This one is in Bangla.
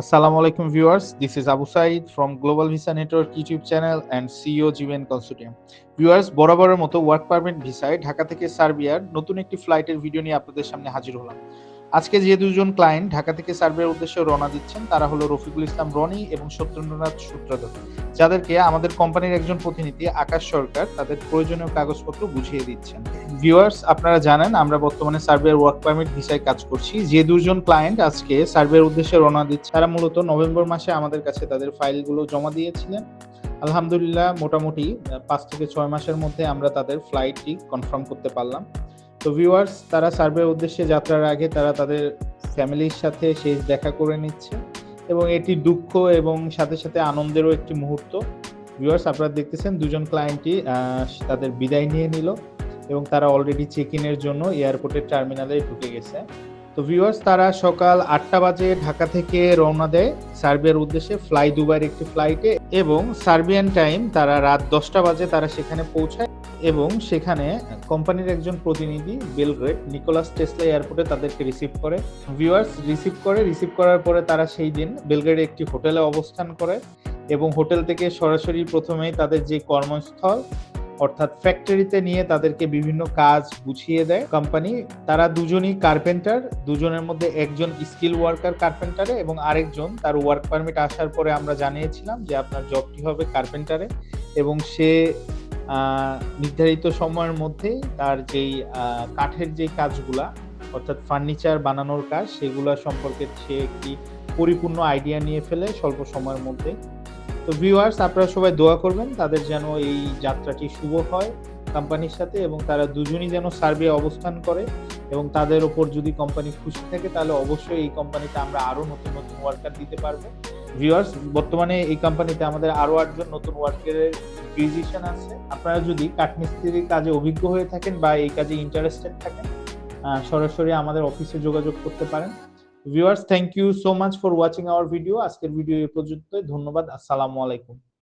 Assalamu alaikum, viewers. This is Abu Said from Global Visa Network YouTube channel and CEO GVN Consortium. Viewers বরাবরের মতো ওয়ার্ক পারমিট ভিসায় ঢাকা থেকে সার্বিয়ার নতুন একটি ফ্লাইটের ভিডিও নিয়ে আপনাদের সামনে হাজির হলাম আজকে যে দুজন ক্লায়েন্ট ঢাকা থেকে সার্বিয়ার উদ্দেশ্যে রওনা দিচ্ছেন, তারা হলো রফিকুল ইসলাম রনি এবং সত্যেন্দ্রনাথ সূত্রধর যাদেরকে আমাদের কোম্পানির একজন প্রতিনিধি আকাশ সরকার তাদের প্রয়োজনীয় কাগজপত্র বুঝিয়ে দিচ্ছেন ভিউয়ার্স আপনারা জানেন, আমরা বর্তমানে সার্বিয়ার ওয়ার্ক পারমিট ভিসায় কাজ করছি। যে দুজন ক্লায়েন্ট আজকে সার্বিয়ার উদ্দেশ্যে রওনা দিচ্ছে, তারা মূলত নভেম্বর মাসে আমাদের কাছে তাদের ফাইলগুলো জমা দিয়েছিলেন। আলহামদুলিল্লাহ, মোটামুটি পাঁচ থেকে ছয় মাসের মধ্যে আমরা তাদের ফ্লাইটটি কনফার্ম করতে পারলাম। তো ভিউয়ার্স তারা সার্ভের উদ্দেশ্যে যাত্রার আগে তারা তাদের ফ্যামিলির সাথে শেষ দেখা করে নিচ্ছে এবং এটি দুঃখ এবং সাথে সাথে আনন্দেরও একটি মুহূর্ত। ভিউয়ার্স আপনারা দেখতেছেন, দুজন ক্লায়েন্টই তাদের বিদায় নিয়ে নিল। এবং তারা অলরেডি চেক ইনের জন্য এয়ারপোর্টের টার্মিনালে ঢুকে গেছে। তো ভিউয়ার্স তারা সকাল আটটা বাজে ঢাকা থেকে রওনা দেয় সার্বিয়ার উদ্দেশ্যে ফ্লাই দুবাইয়ের একটি ফ্লাইটে এবং সার্বিয়ান টাইম তারা রাত দশটা বাজে তারা সেখানে পৌঁছায় এবং সেখানে কোম্পানির একজন প্রতিনিধি বেলগ্রেড নিকোলাস টেসলা এয়ারপোর্টে তাদেরকে রিসিভ করে। ভিউয়ার্স রিসিভ করে রিসিভ করার পরে তারা সেই দিন বেলগ্রেডে একটি হোটেলে অবস্থান করে এবং হোটেল থেকে সরাসরি প্রথমেই তাদের যে কর্মস্থল অর্থাৎ ফ্যাক্টরিতে নিয়ে তাদেরকে বিভিন্ন কাজ বুঝিয়ে দেয় কোম্পানি তারা দুজনই কার্পেন্টার দুজনের মধ্যে একজন স্কিল ওয়ার্কার কার্পেন্টারে এবং আরেকজন তার ওয়ার্ক পারমিট আসার পরে আমরা জানিয়েছিলাম যে আপনার জবটি হবে কার্পেন্টারে এবং সে নির্ধারিত সময়ের মধ্যেই তার যেই কাঠের যে কাজগুলা, অর্থাৎ ফার্নিচার বানানোর কাজ, সেগুলো সম্পর্কে সে একটি পরিপূর্ণ আইডিয়া নিয়ে ফেলে স্বল্প সময়ের মধ্যে। তো ভিউয়ার্স আপনারা সবাই দোয়া করবেন, তাদের যেন এই যাত্রাটি শুভ হয় কোম্পানির সাথে এবং তারা দুজনই যেন সার্বিয়া অবস্থান করে এবং তাদের ওপর যদি কোম্পানি খুশি থাকে, তাহলে অবশ্যই এই কোম্পানিতে আমরা আরও নতুন নতুন ওয়ার্কার দিতে পারব। ভিউয়ার্স বর্তমানে এই কোম্পানিতে আমাদের আরও আটজন নতুন ওয়ার্কারের রিকুইজিশন আছে। আপনারা যদি কাঠমিস্ত্রির কাজে অভিজ্ঞ হয়ে থাকেন বা এই কাজে ইন্টারেস্টেড থাকেন সরাসরি আমাদের অফিসে যোগাযোগ করতে পারেন। Viewers thank you so much for watching our video আজকের ভিডিও এ পর্যন্ত ধন্যবাদ। আসসালামু আলাইকুম।